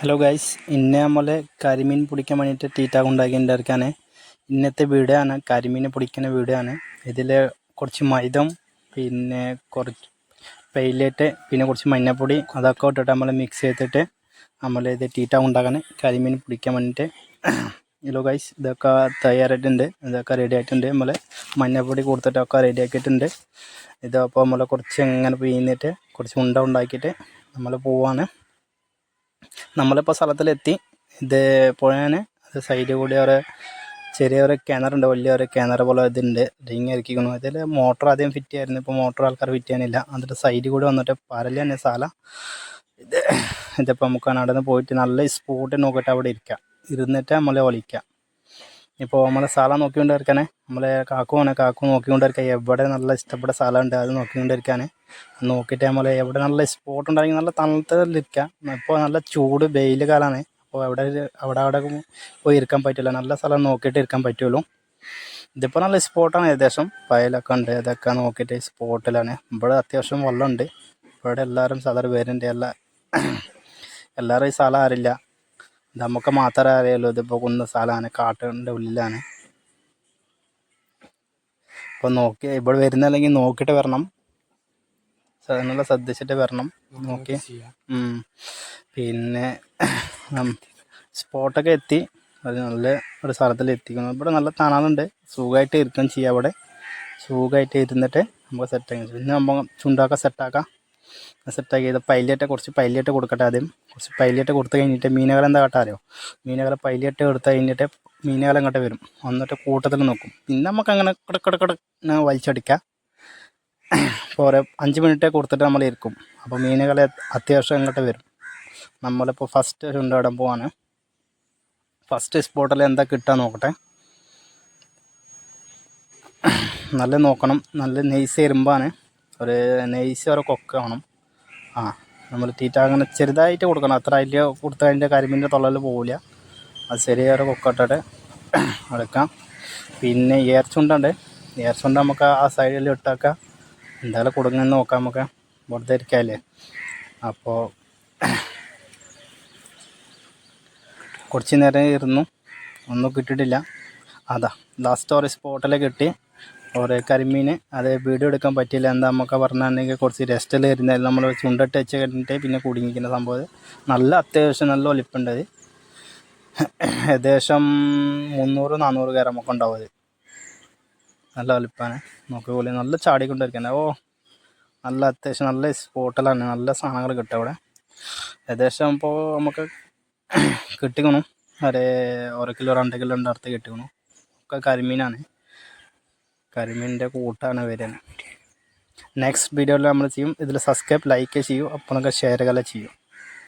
Hello guys ഇന്ന് നമ്മളെ കരിമീൻ പൊടിക്കാൻ വേണ്ടിയിട്ട് തീറ്റ ഉണ്ടാക്കിയിട്ടുണ്ടായിരിക്കാണ് ഇന്നത്തെ വീഡിയോ ആണ്. കരിമീൻ പൊടിക്കുന്ന വീഡിയോ ആണ്. ഇതിൽ കുറച്ച് മൈദം പിന്നെ കുറച്ച് പെയിലേറ്റ് പിന്നെ കുറച്ച് മഞ്ഞപ്പൊടി അതൊക്കെ ഇട്ടിട്ട് നമ്മൾ മിക്സ് ചെയ്തിട്ട് നമ്മൾ ഇത് തീറ്റ ഉണ്ടാക്കാൻ കരിമീൻ പൊടിക്കാൻ വേണ്ടിയിട്ട്. ഹലോ ഗൈസ് ഇതൊക്കെ തയ്യാറായിട്ടുണ്ട്. ഇതൊക്കെ റെഡി ആയിട്ടുണ്ട്. നമ്മൾ മഞ്ഞപ്പൊടി കൊടുത്തിട്ടൊക്കെ റെഡി ആക്കിയിട്ടുണ്ട്. ഇതപ്പോൾ നമ്മൾ കുറച്ച് ഇങ്ങനെ പിഴിഞ്ഞിട്ട് കുറച്ച് ഉണ്ട ഉണ്ടാക്കിയിട്ട് നമ്മൾ പോവാണ്. നമ്മളിപ്പോൾ സ്ഥലത്തിലെത്തി. ഇത് പുഴയാണ് അത് സൈഡിൽ കൂടി ഒരു ചെറിയൊരു കിണറുണ്ട് വലിയൊരു കിണർ പോലെ ഇതുണ്ട്. റിങ് ഇറക്കിക്കണം ഇതിൽ മോട്ടർ ആദ്യം ഫിറ്റ് ചെയ്യായിരുന്നു. ഇപ്പോൾ മോട്ടർ ആൾക്കാർ ഫിറ്റ് ചെയ്യാനില്ല. എന്നിട്ട് സൈഡിൽ കൂടി വന്നിട്ട് പരൽ തന്നെ സാല ഇത് ഇതിപ്പോൾ നമുക്ക് അവിടെ നിന്ന് പോയിട്ട് നല്ല സ്പോട്ട് നോക്കിയിട്ട് അവിടെ ഇരിക്കാം. ഇരുന്നിട്ട് നമ്മളെ ഒളിക്കാം. ഇപ്പോൾ നമ്മളെ സ്ഥലം നോക്കിക്കൊണ്ടിരിക്കാനേ. നമ്മളെ കാക്കുവാണ് കാക്കു നോക്കിക്കൊണ്ടിരിക്കുക എവിടെ നല്ല ഇഷ്ടപ്പെട്ട സ്ഥലമുണ്ട് അത് നോക്കിക്കൊണ്ടിരിക്കാൻ നോക്കിയിട്ട് നമ്മൾ എവിടെ നല്ല സ്പോട്ട് ഉണ്ടെങ്കിൽ നല്ല തണുത്തിലിരിക്കാം ഇപ്പോൾ നല്ല ചൂട് വെയിൽ കാലമാണ് അപ്പോൾ എവിടെ അവിടെ അവിടെ പോയി ഇരിക്കാൻ പറ്റില്ല നല്ല സ്ഥലം നോക്കിയിട്ട് ഇരിക്കാൻ പറ്റുള്ളൂ. ഇതിപ്പോൾ നല്ല സ്പോട്ടാണ് ഏകദേശം. പയലൊക്കെ ഉണ്ട്. ഇതൊക്കെ നോക്കിയിട്ട് സ്പോട്ടിലാണ് ഇവിടെ അത്യാവശ്യം വെള്ളമുണ്ട്. ഇവിടെ എല്ലാവരും സാധാരണ വരുന്നുണ്ട്. എല്ലാ എല്ലാവരും ഈ സ്ഥലം അറിയില്ല നമുക്ക് മാത്രമേ അറിയുള്ളൂ. ഇതിപ്പോൾ കുന്ന സ്ഥലമാണ്. കാട്ടിന്റെ ഉള്ളിലാണ്. അപ്പോൾ നോക്കി ഇവിടെ വരുന്നില്ലെങ്കിൽ നോക്കിയിട്ട് വരണം. നല്ല ശ്രദ്ധിച്ചിട്ട് വരണം. നോക്കി. പിന്നെ സ്പോട്ടൊക്കെ എത്തി. അത് നല്ല ഒരു സ്ഥലത്തിൽ എത്തിക്കുന്നു. ഇവിടെ നല്ല തണലുണ്ട്. സുഖമായിട്ട് ഇരിക്കുകയും ചെയ്യാം അവിടെ. സുഖമായിട്ട് ഇരുന്നിട്ട് നമുക്ക് സെറ്റാക്കി പിന്നെ നമ്മൾ ചുണ്ടാക്ക സെറ്റാക്കാം സെറ്റാക്കി ഇത് പൈലിയറ്റ് കുറച്ച് പൈലിയറ്റ കൊടുക്കട്ടെ ആദ്യം. കുറച്ച് പൈലിയറ്റ കൊടുത്തു കഴിഞ്ഞിട്ട് മീനകളെ എന്താ കാട്ടാറിയോ മീനകളെ പൈലിയറ്റ എടുത്ത് കഴിഞ്ഞിട്ട് മീനകളെ അങ്ങോട്ട് വരും. എന്നിട്ട് കൂട്ടത്തിൽ നോക്കും. പിന്നെ നമുക്ക് അങ്ങനെ കിടക്കിടക്കിട വലിച്ചടിക്കാം. ഓരോ അഞ്ച് മിനിറ്റേ കൊടുത്തിട്ട് നമ്മൾ ഇരിക്കും. അപ്പോൾ മീനുകളെ അത്യാവശ്യം ഇങ്ങോട്ട് വരും. നമ്മളിപ്പോൾ ഫസ്റ്റ് ചുണ്ടാടാൻ പോവാണ്. ഫസ്റ്റ് സ്പോട്ടിൽ എന്താ കിട്ടുക നോക്കട്ടെ. നല്ല നോക്കണം. നല്ല നെയ്സ് ഇരുമ്പാണ് ഒരു നെയ്സ് ഒരു കൊക്ക വേണം. ആ നമ്മൾ തീറ്റ അങ്ങനെ ചെറുതായിട്ട് കൊടുക്കണം. അത്ര അതിൽ കൊടുത്ത അതിന്റെ കരിമീന്റെ തൊള്ളൽ പോവില്ല. അത് ചെറിയൊരു കൊക്കട്ടിട്ട് എടുക്കാം. പിന്നെ ഏർച്ചുണ്ടുണ്ട്. ഏർച്ചുണ്ട് നമുക്ക് ആ സൈഡിൽ ഇട്ടേക്കാം. എന്തായാലും കൊടുങ്ങുന്ന നോക്കാം നമുക്ക്. വെറുതെ ഇരിക്കാമല്ലേ അപ്പോൾ കുറച്ച് നേരം ഇരുന്നു. ഒന്നും കിട്ടിയിട്ടില്ല. അതാ ലാസ്റ്റ് ഒരു സ്പോട്ടിൽ കിട്ടി. ഒരു കരിമീൻ അത് വീഡിയോ എടുക്കാൻ പറ്റിയില്ല. എന്താ നമുക്ക് പറഞ്ഞിട്ടുണ്ടെങ്കിൽ കുറച്ച് റെസ്റ്റിൽ ഇരുന്നാലും നമ്മൾ ചുണ്ടിട്ട് വെച്ച് കഴിഞ്ഞിട്ട് പിന്നെ കുടുങ്ങിക്കുന്ന സംഭവം. നല്ല അത്യാവശ്യം നല്ല ഒലിപ്പുണ്ട് അത്. ഏകദേശം മുന്നൂറ് നാനൂറ് ഗ്രാമൊക്കെ ഉണ്ടാവും നല്ല വലിപ്പാണ്. നോക്കി പോലെ നല്ല ചാടിക്കൊണ്ടിരിക്കുന്നത് ഓ നല്ല അത്യാവശ്യം നല്ല സ്പോട്ടിലാണ്. നല്ല സാധനങ്ങൾ കിട്ടും അവിടെ. ഏകദേശം ഇപ്പോൾ നമുക്ക് കിട്ടിക്കണു. ഒരു ഒരു കിലോ രണ്ട് കിലോ ഉണ്ട് അടുത്ത് കിട്ടിക്കണു. ഒക്കെ കരിമീനാണ്. കരിമീനിന്റെ കൂട്ടാണ് വരുന്നത് നെക്സ്റ്റ് വീഡിയോയിൽ നമ്മൾ ചെയ്യും. ഇതിൽ സബ്സ്ക്രൈബ് ലൈക്ക് ചെയ്യും. അപ്പോൾ നമുക്ക് ഷെയർ കല ചെയ്യും.